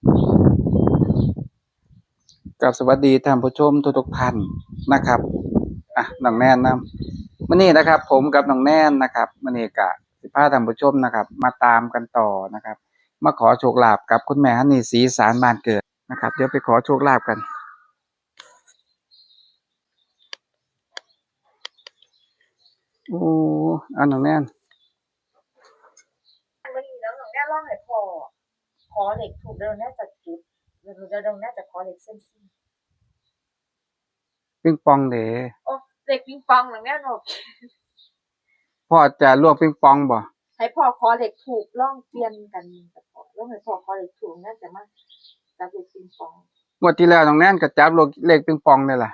กับสวัสดีท่านผู้ชมทุกๆท่านนะครับอะน้องแนนนะมื่อนี้นะครับ ผมกับน้องแนนนะครับมื่อนี้กะสิพาท่านผู้ชมนะครับ มาตามกันต่อนะครับ มาขอโชคลาภกับคุณแม่ฮันนี่สีสารบานเกิดนะครับ เดี๋ยวไปขอโชคลาภกันโอ้อันน้องแนน มันมีแล้วหนูแน่ร่องให้พอข อเหล็กถูกเดินแน่จะจุดเดินเดินแน่จะขอเหล็กเส้นซี่ปิงปองเด๋โอ้เหล็กปิงปองหนูแน่หนูพ่อจะลวกปิงปองบ่ให้พ่อขอเหล็กถูกร่องเปลี่ยนกันกับพ่อร่องให้พ่อขอเหล็กถูกน่าจะมาจับเหล็กปิงปองงวดที่แล้วน้องแน่นก็จับลวกเลขปิงปองนี่แหละ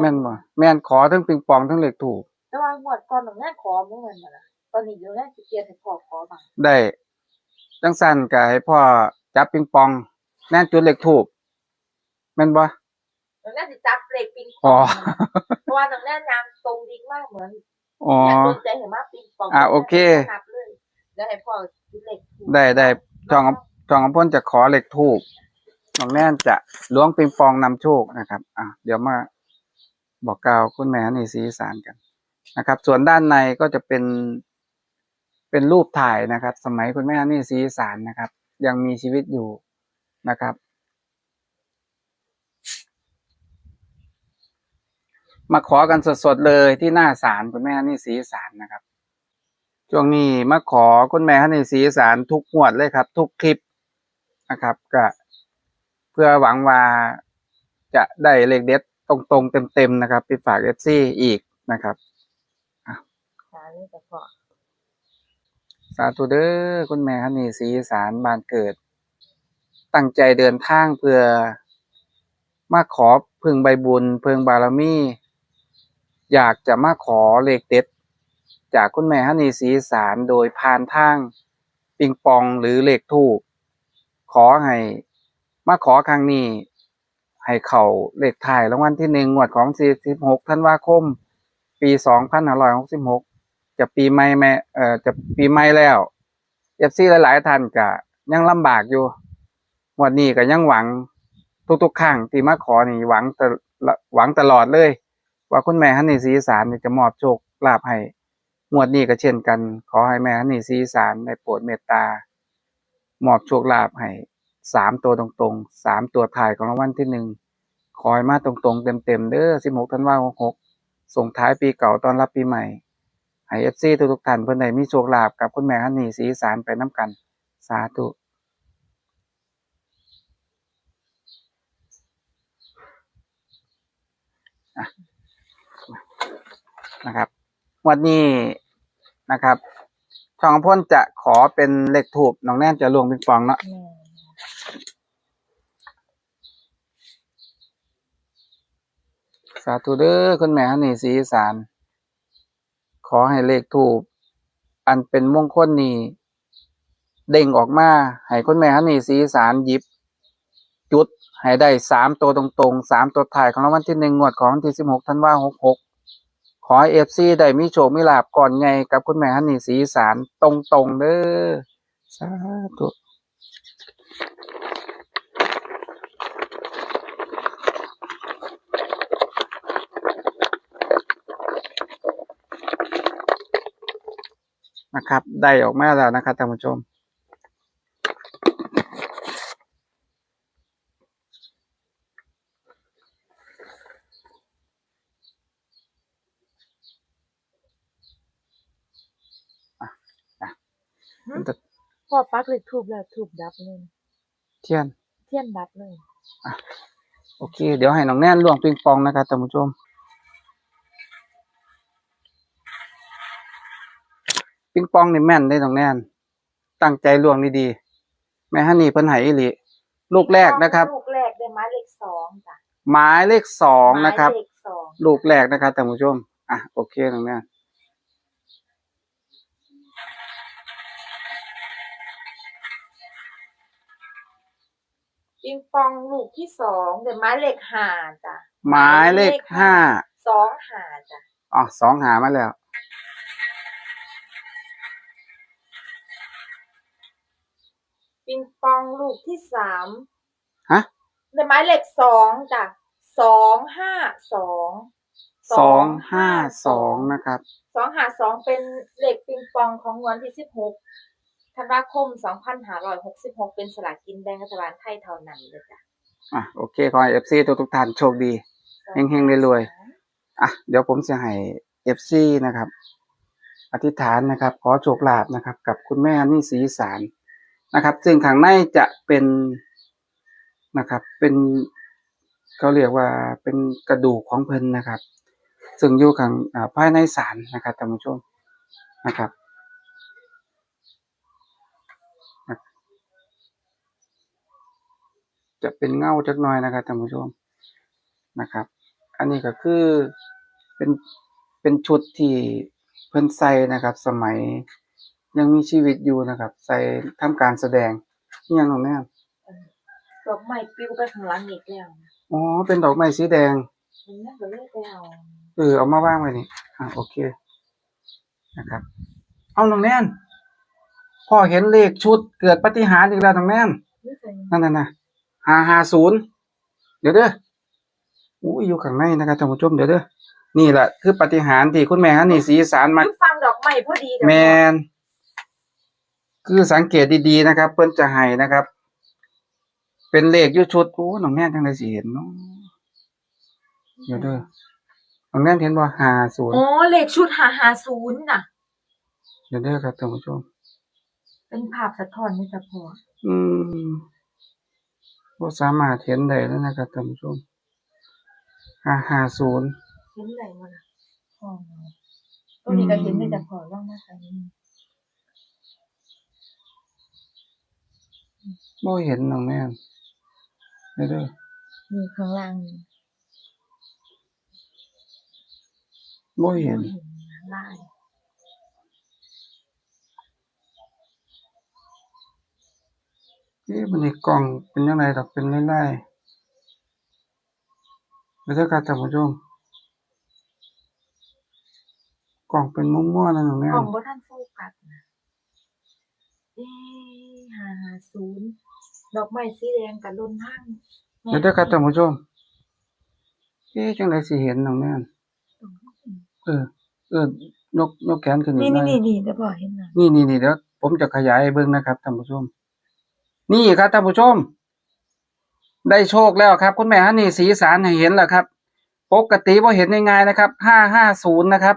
แม่นบ่แม่นขอทั้งปิงปองทั้งเหลขถูก แต่ว่าหมดก่อนหนูแน่ขอเมื่อวันมาละตอนนี้หนูแน่จะเปลี่ยนให้พ่อขอบ้างได้ จังสั้นก็ให้พ่อจับปิงปอง แน่นจุดเลขถูกแม่นบ่หนูแน่จะจับเหล็กปิงปอ๋อองเพราะว่าหนูแน่ยางตรงดิ้งมากเหมือนอ๋อแม่โดนใจเห็นว่าปิงปองอะโอเคนับเลยแล้วให้พ่อจุดเหล็กถูกได้ได้ช่องช่องของพ่นจะขอเลขถูกน้องแน่นจะล้วงปิงปองนำโชคนะครับอะเดี๋ยวมาบอกกล่าวคุณแม่นี่สีสารกันนะครับ ส่วนด้านในก็จะเป็น เป็นรูปถ่ายนะครับ สมัยคุณแม่นี่สีสารนะครับ ยังมีชีวิตอยู่นะครับ มาขอกันสดๆเลยที่หน้าศาลคุณแม่นี่สีสารนะครับช่วงนี้มาขอคุณแม่นี่สีสารทุกงวดเลยครับ ทุกคลิปนะครับก็เพื่อหวังว่าจะได้เลขเด็ดตรงๆเต็มๆนะครับ ไปฝากเอฟซีอีกนะครับหานี่แต่พ่อาธุเด้อคุณแม่ฮันนี่สีสารบานเกิด ตั้งใจเดินทางเพื่อ มาขอพึงใบบุญเพึงบารมี อยากจะมาขอเลขเด็ด จากคุณแม่ฮันนี่สีสารโดยผ่านทาง ปิงปองหรือเลขทูปขอให้ มาขอครั้งนี้ ให้เข่าเลขถ่ายรางวัลที่หนึ่งงวดของ 46 ธันวาคม ปี 2566 จะปีใหม่แม่เอ่อจะปีใหม่แล้วเอฟซีหลาย ๆ ท่านก็ยังลำบากอยู่วันนี้ก็ยังหวังทุกๆครั้งที่มาขอนี่หวังตลหวังตลอดเลย ว่าคุณแม่ฮันนี่ศรีสารจะมอบโชคลาภให้งวดนี้ก็เช่นกัน ขอให้แม่ฮันนี่ศรีสารได้โปรดเมตตามอบโชคลาภให้สามตัวตรงๆสามตัวถ่ายของรางวัลที่หนึ่งขอให้มาตรงๆ เต็มๆเด้อสิบหกธันวาคมหกส่งท้ายปีเก่าตอนรับปีใหม่ ให้เอฟซีทุกๆท่านเพื่อนใดมีโชคลาภกับคุณแม่ฮันนี่สีสารไปน้ำกัน สาธุนะครับวันนี้นะครับช่องพ่นจะขอเป็นเลขถูกน้องแน่นจะลวงเปิงปองเนาะสาธุเด้อคุณแม่ฮันนี่สีอีสาร ขอให้เลขถูก อันเป็นมงคลนี้เด้งออกมาให้คุณแม่ฮันนี่สีสารยิบ จุดให้ได้สามตัวตรงๆสามตัวถ่ายของรางวัลที่หนึ่งงวดของที่สิบหกธันวาหกหกขอเอฟซีได้มีโชคมีลาบก่อนไงกับคุณแม่ฮันนี่สีอีสารตรงๆเด้อสาธุ นะครับ ได้ออกมาแล้วนะครับท่านผู้ชมมันจะพ่อปักเหล็กถูกแล้วถูกดับเลย เทียน เทียนดับเลย โอเค เดี๋ยวให้น้องแน่นล่วงปิงปองนะครับท่านผู้ชม ปิงปองนี่แม่นได้น้องแน่น ตั้งใจล่วงดีๆแม่ฮันนี่เพิ่นให้อีหลีลูกแรกนะครับ ลูกแรกได้ไม้เหล็กสองจ้ะหมายเลขสองนะครับไม้เหล็กสองลูกแรกนะครับท่านผู้ชม อะโอเคน้องแน่นปิงปองลูกที่สองได้ไม้เหล็กห้าจ้ะหมายเลขห้าสองห้าจ้ะอ๋อสองหามาแล้ว ปิปิงปองลูกที่สามฮะในไม้เหล็กสองจ้ะสองห้าสองสองห้าสองนะครับสองห้าสองเป็นเหล็กปิงปองของวันที่สิบหกธันวาคมสองพันห้าร้อยหกสิบหกเป็นสลากกินแบ่งรัฐบาลไทยเท่านั้นเลยจ้ะอะโอเคขอให้เอฟซีทุกทุกๆท่านโชคดีเฮงๆรวยๆอะเดี๋ยวผมจะให้เอฟซีนะครับ อธิษฐานนะครับ ขอโชคลาภนะครับ กับคุณแม่นี่สีสาร นะครับ ซึ่งข้างในจะเป็นนะครับ เป็นเขาเรียกว่าเป็นกระดูกของเพิ่นนะครับ ซึ่งอยู่ข้างภายในศาลนะครับท่านผู้ชมนะครับจะเป็นเงาจักหน่อยนะครับท่านผู้ชมนะครับ อันนี้ก็คือเป็นเป็นชุดที่เพิ่นใส่นะครับ สมัย ยังมีชีวิตอยู่นะครับ ใส่ทำการแสดงอิหยังตรงนี้ดอกไม้ปลิวไปข้างหลังอีกแล้วนะอ๋อเป็นดอกไม้สีแดง มันน่าจะเลิกแล้วเออเอามาวางไว้นี่อะโอเคนะครับ เอาน้องแน่นพ่อเห็นเลขชุดเกิดปาฏิหารย์อีกแล้วน้องแน่นนี่เป็นนั่นน่ะนะห้าห้าศูนย์เดี๋ยวเด้ออู้ยอยู่ข้างในนะครับท่านผู้ชมเดี๋ยวเด้อนี่แหละคือปาฏิหารย์ที่คุณแม่ฮันนี่สีสารมาคือฟังดอกไม้พอดีเดี๋ยวแมน คือสังเกตดีๆนะครับ เพิ่นจะให้นะครับ เป็นเลขอยุชุดโอ้น้องแน่นจังไดสิเห็นเนาะเดี๋ยวเด้อน้องแน่นเห็นว่าห้าศูนย์อ๋อเลขชุดหาหาศูนย์น่ะ เดี๋ยวเด้อครับท่านผู้ชม เป็นภาพสะท้อนนี่จะพออืมบ่สามารถเห็นได้แล้วนะครับท่านผู้ชมห้าห้าศูนย์เห็นไหนวะน่ะอ๋อตรงนี้ก็เห็นได้จะพอว่างมากอันนี้ บ่เห็นน้องแม่นเดี๋ยวเด้อมีข้างล่างนี่บ่เห็นลายเอ๊ะมันนี่กล่องเป็นยังไงดอกเป็นไล่ๆเดี๋ยวเด้อครับท่านผู้ชมกล่องเป็นมั่วๆนะน้องแม่กล่อนงบ่ทันโฟกัสนะเอ๊หาหาศูนย์ ดอกไม้สีแดงกับลนทางเดี๋ยวเด้อครับท่านผู้ชมเอ๊ะจังไดสิเห็นน้องแม่นเออ เออนกนกแขนขึ้นอีนี่กหน่นี่อยนี่นี่เดี๋ยวพอเห็นหน่อยนี่นี่นี่เดี๋ยวผมจะขยายให้เบิ่งนะครับท่านผู้ชม นี่ครับท่านผู้ชม ได้โชคแล้วครับ คุณแม่ฮันนี่สีสารให้เห็นแล้วครับปกติว่าเห็นง่ายๆนะครับห้าห้าศูนย์นะครับ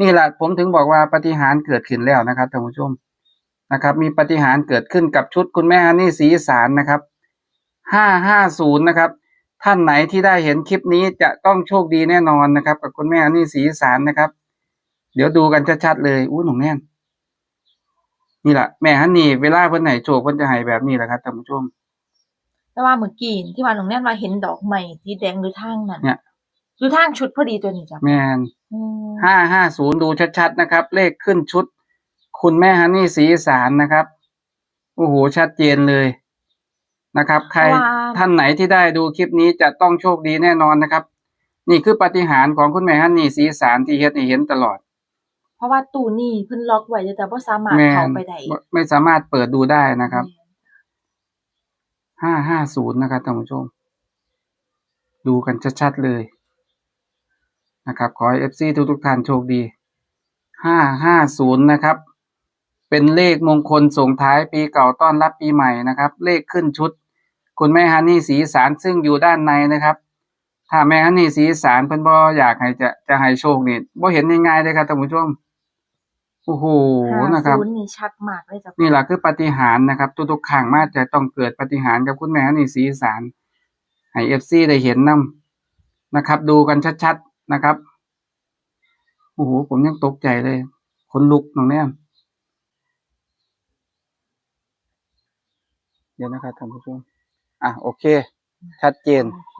นี่แหละผมถึงบอกว่าปาฏิหารย์เกิดขึ้นแล้วนะครับท่านผู้ชม นะครับ มีปาฏิหารย์เกิดขึ้นกับชุดคุณแม่ฮันนี่สีสารนะครับห้าห้าศูนย์นะครับ ท่านไหนที่ได้เห็นคลิปนี้จะต้องโชคดีแน่นอนนะครับ กับคุณแม่ฮันนี่สีสารนะครับ เดี๋ยวดูกันชัดๆเลยอู้หนุ่มแน่นนี่แหละแม่ฮันนี่เวลาเพิ่นไหนโชคเพิ่นจะให้แบบนี้แหละครับท่านผู้ชมแต่ว่าเมื่อกี้ที่ว่าน้องแน่นว่าเห็นดอกไม้สีแดงหรือทางนั้นเนี่ยหรือทางชุดพอดีตัวนี้จ้ะแมนอืมห้าห้าศูนย์ดูชัดๆนะครับ เลขขึ้นชุด คุณแม่ฮันนี่สีสารนะครับ โอ้โห ชัดเจนเลยนะครับ ใครท่านไหนที่ได้ดูคลิปนี้จะต้องโชคดีแน่นอนนะครับ นี่คือปาฏิหารย์ของคุณแม่ฮันนี่สีสารที่เฮ็ดให้เห็นตลอด เพราะว่าตู้นี่เพิ่นล็อกไว้แต่ว่าสามารถแมเข้านไปได้ไม่สามารถเปิดดูได้นะครับห้าห้าศูนย์นะครับท่านผู้ชม ดูกันชัดๆเลยนะครับ ขอให้เอฟซีทุกทุกๆท่านโชคดีห้าห้าศูนย์นะครับ เป็นเลขมงคลส่งท้ายปีเก่าต้อนรับปีใหม่นะครับ เลขขึ้นชุด คุณแม่ฮันนี่สีสารซึ่งอยู่ด้านในนะครับ ถ้าแม่ฮันนี่สีสารเพิ่นบ่อยากให้จะจะให้โชคนี่บ่เห็นง่ายๆเลยครับท่านผู้ชมโอ้โหห้านะครับศูนย์นี่ชัดมากเลยจ้ะนี่แหละคือปาฏิหารย์นะครับ ทุกๆครั้งมาจะต้องเกิดปาฏิหารย์กับคุณแม่ฮันนี่สีสารให้เอฟซีได้เห็นนํนะครับ ดูกันชัดๆนะครับโอ้โหผมยังตกใจเลยขนลุกน้องแนมเดี๋ยวนะครับท่านผู้ชมอะโอเค ชัดเจนโอเค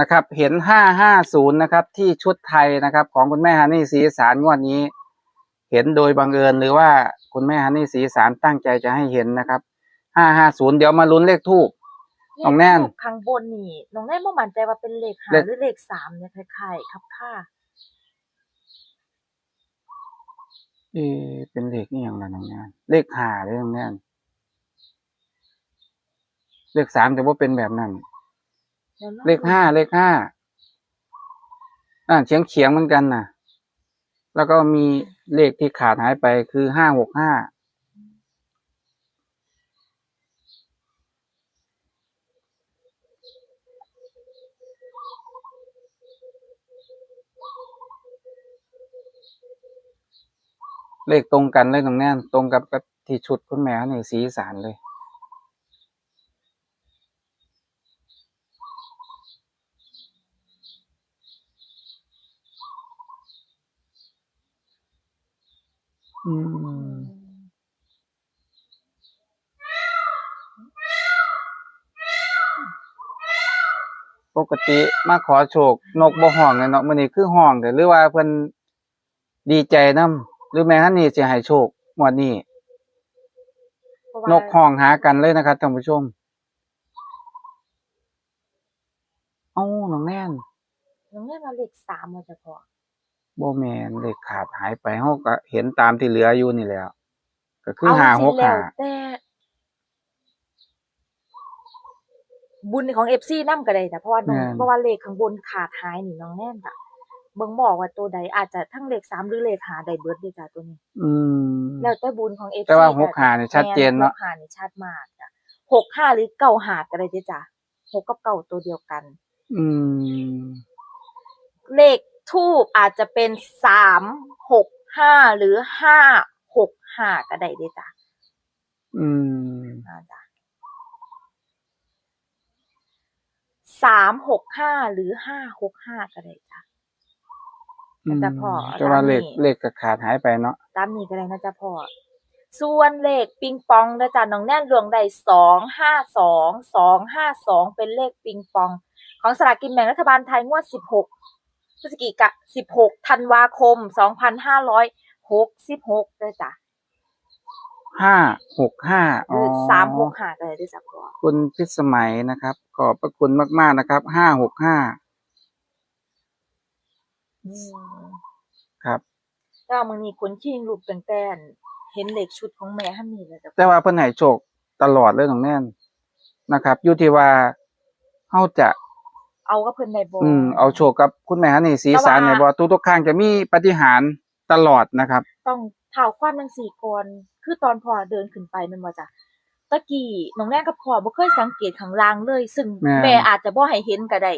นะครับ เห็นห้าห้าศูนย์นะครับ ที่ชุดไทยนะครับ ของคุณแม่ฮันนี่สีสารงวดนี้ เห็นโดยบังเอิญหรือว่าคุณแม่ฮันนี่สีสารตั้งใจจะให้เห็นนะครับห้าห้าศูนย์เดี๋ยวมาลุ้นเลขทูบ น้องแน่นเลขข้างบนนี่น้องแน่นบ่มั่นใจว่าเป็นเลขห้าเลขหรือเลขสามเนี่ยคล้ายๆครับค่ะเอะเป็นเลขนี่อย่างไรน้องแนนเลขหาเลยน้องแนน เลขสามจะว่าเป็นแบบนั้นดี๋ยวรอเลขห้าเลขห้าอ่าเฉียงเฉียงๆเหมือนกันน่ะแล้วก็มีเลขที่ขาดหายไปคือห้าหกห้าเลขตรงกันเลยตรงแน่นตรงกับกับที่ชุดคุณแม่นี่สีอีสานเลย กติมาขอโชคนกบ่ห้องเลยเนาะมื้อนี้คือห้องเด้อหรือว่าเพิ่นดีใจนํหรือแม่ฮันนี่สิให้โชคงวดนี้ เพราะว่านกห้องหากันเลยนะครับท่านผู้ชม เอ้าน้องแน่นน้องแน่นมาเลขสามมาจะพอบ่แม่นเลขขาดหายไปเฮาก็เห็นตามที่เหลืออยู่นี่แหล้ว ก็คือเอาห้าหสิกแล้วห้าแต่ บุญของเอฟซีนำก็ได้แต่เพราะว่าน้องเพราะว่าเลขข้างบนขาดหายนี่น้องแน่นจ้ะเบิ่งบอกว่าตัวใดอาจจะทั้งเลขสามหรือเลขหาได้เบิดเด้อจ้ะตัวนี้ อืม แล้วแต่บุญของเอฟซีแต่ว่าหกหานี่ชัดเจนเนาะหกหานี่ชัดมากจ้ะหกห้าหรือเก้าหาก็ได้เด้อจ้ะหกกับเก้าตัวเดียวกัน อืม เลขทูบอาจจะเป็นสามหกห้าหรือห้าหกห้าก็ได้เด้อจ้ะอืม อ่าจ้ะ สามหกห้าหรือห้าหกห้าก็ได้จ้ะอืมแต่พอแต่ว่าตามเลนี้ขเลขก็ขาดหายไปเนาะตามนี้ก็ได้นะจ๊ะพ่อส่วนเลขปิงปองนะจ๊ะน้องแน่นรวงได้สองห้าสองสองห้าสองเป็นเลขปิงปอง ของสลากกินแบ่งรัฐบาลไทยงวดสิบหกพฤศจิกาสิบหกธันวาคมสองพันห้าร้อยหกสิบหกด้วยจ้ะ ห้าหกห้าหรือสามหกห้าก็ได้ด้วยจ้ะพ่อคุณพิสมัยนะครับ ขอบพระคุณมากๆนะครับห้าหกห้าอืมครับก็มือนี้คนชิงรูปแต่งๆเห็นเลขชุดของแม่ฮันนี่เลยจ้ะแต่ว่าเพิ่นให้โชคตลอดเลยน้องแน่นนะครับอยู่ที่ว่าเฮาจะ เอาก็เพิ่นได้บ่อืมเอาโชคกับคุณแม่ฮันนี่สีสารแต่ว่าในบ่ทุกๆครั้งจะมีปาฏิหารย์ตลอดนะครับ ต้อง เท้าความทั้งสี่ก่อนคือตอนพ่อเดินขึ้นไปแมันบ่จ้ะตะกี้น้องแน่กับพ่อบ่เคยสังเกตข้างล่างเลย ซึ่งแม่นแม่อาจจะบ่ให้เห็นก็ได้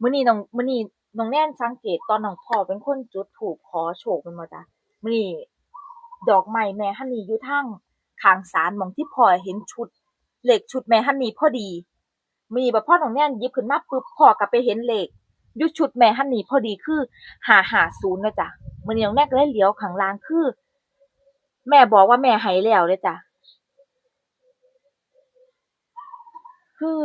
มื้อนี้น้องมื้อนี้น้องแน่นสังเกตตอนน้องพ่อเป็นคนจุดธูปขอโชคแมันบ่จ้ะมื้อนี้ดอกไม้แม่ฮันนี่อยู่ทางข้างศาลหมองที่พ่อเห็นชุดเลขชุดแม่ฮันนี่พอดีมื้อนี้บัดพ่อน้องแน่นหยิบขึ้นมาปึ๊บพ่อก็ไปเห็นเลข อยู่ชุดแม่ฮันนี่พอดีคือ550นะจ้ะมื่อนี้น้องแน่ก็เลยเลี้ยวข้างล่างคือ แม่บอกว่าแม่ใหายแล้วเลยจ้ะคือ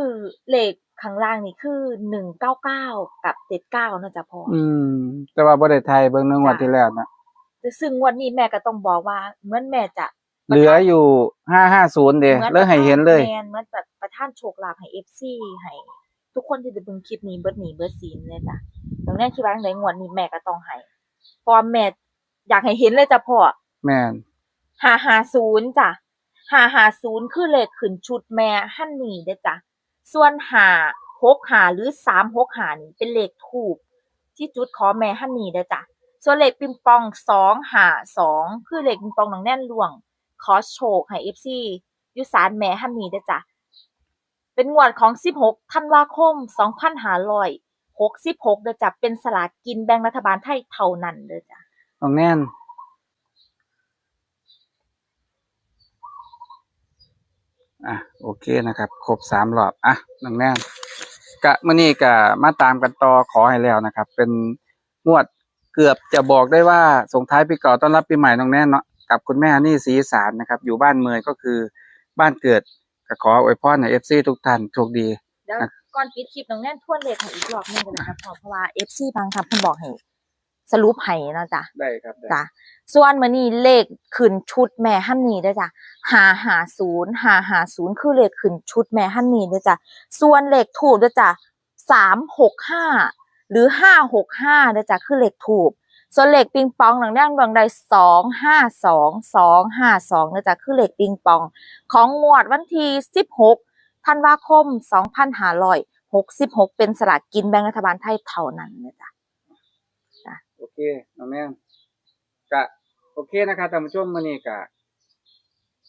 เลขข้างล่างนี่คือหนึ่งเก้าเก้ากับเจ็ดเก้านะจ๊ะพ่อออืม แต่ว่าบ่ได้ไทยเบิ่งในงวดจ้ะที่แล้วนะแต่ซึ่งงวันนี้แม่ก็ต้องบอกว่าเหมือนแม่จะเหลืออยู่550เด้หมือนเลยให้เห็นเลยแมนเหมือนแบบประท่านโชคลาภให้เอฟซีให้ ทุกคนที่จะเบิ่งคลิปนี้เบิดหนีเบิดซีนเลยจ้ะน้องแน่คิดว่าในงวดนี้แม่ก็ต้องให้เพราะว่าแม่อยากให้เห็นเลยจ้ะพ่อแม่นหาหาศูนย์จ้ะหาหาศูนย์คือเลขขึ้นชุดแม่ฮั่นนี่เด้อจ้ะส่วนหาหกหาหรือสามหกหานี่เป็นเลขถูก ที่จุดขอแม่ฮั่นนี่เด้อจ้ะส่วนเลขปิงปองสองหาสองคือเลขปิงปองหนังแน่นหลวง ขอโชคให้เอฟซียุสานแม่ฮั่นนี่เด้อจ้ะ เป็นงวดของสิบหกธันวาคมสองพันหาร้อยหกสิบหกเด้อจ้ะเป็นสลากกินแบ่งรัฐบาลไทยเท่านั้นเด้อจ้ะน้องแน่นอะโอเคนะครับ ครบสามรอบอะน้องแน่นกะมื่อนี้กะมาตามกันต่อขอให้แล้วนะครับ เป็นงวดเกือบจะบอกได้ว่าส่งท้ายปีเก่าต้อนรับปีใหม่น้องแน่นเนาะกับคุณแม่ฮันนี่ศรีสารนะครับ อยู่บ้านเมืองก็คือบ้านเกิด ก็ขออวยพรให้เอฟซีทุกท่านโชคดี เดี๋ยวอะก่อนปิดคลิปน้องแน่นทวนเลขให้อีกรอบหนึงกันนะครับเพราะว่าเอฟซีบางครับเพิ่นบอกให้สรุปให้นะจ๊ะ ได้ครับได้จ้ะส่วนมื้อนี้เลขขึ้นชุดแม่ฮันนี่เด้อจ้ะ550 550คือเลขขึ้นชุดแม่ฮันนี่เด้อจ้ะส่วนเลขถูกเด้อจ้ะ365 หรือ 565เด้อจ้ะคือเลขถูก ส่วนเลขปิงปองหนังแดงดวงใด252 252เด้อจ้ะคือเลขปิงปอง ของงวดวันที่16ธันวาคม2566เป็นสลากกินแบ่งรัฐบาลไทยเท่านั้นนะจ๊ะโอเคน้องแม่นกะโอเคนะครับท่านผู้ชมมื้อนี้กะ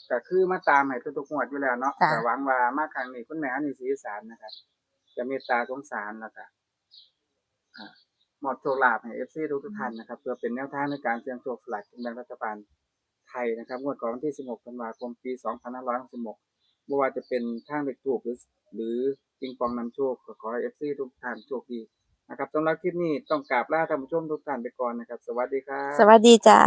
ก็คือมาตามให้ทุกๆงวดอยู่แล้วเนาะจ้ะแต่หวังว่ามาครั้งนี้คุณแม่อันนี้สีอีสารนะครับจะเมตตาสงสารแล้วก็อ่า มอบโชคลาภให้ FC ทุกๆท่านนะครับเพื่อเป็นแนวทางในการเสี่ยงโชคสลากกินแบ่งรัฐบาลไทยนะครับงวดของวันที่ 16 ธันวาคม ปี 2566ไม่ว่าจะเป็นทางเด็กถูกหรือหรือปิงปองนำโชคก็ขอให้ FC ทุกท่านโชคดีนะครับสำหรับคลิปนี้ต้องกราบลาท่านผู้ชมทุกท่านไปก่อนนะครับ สวัสดีครับ สวัสดีจ้า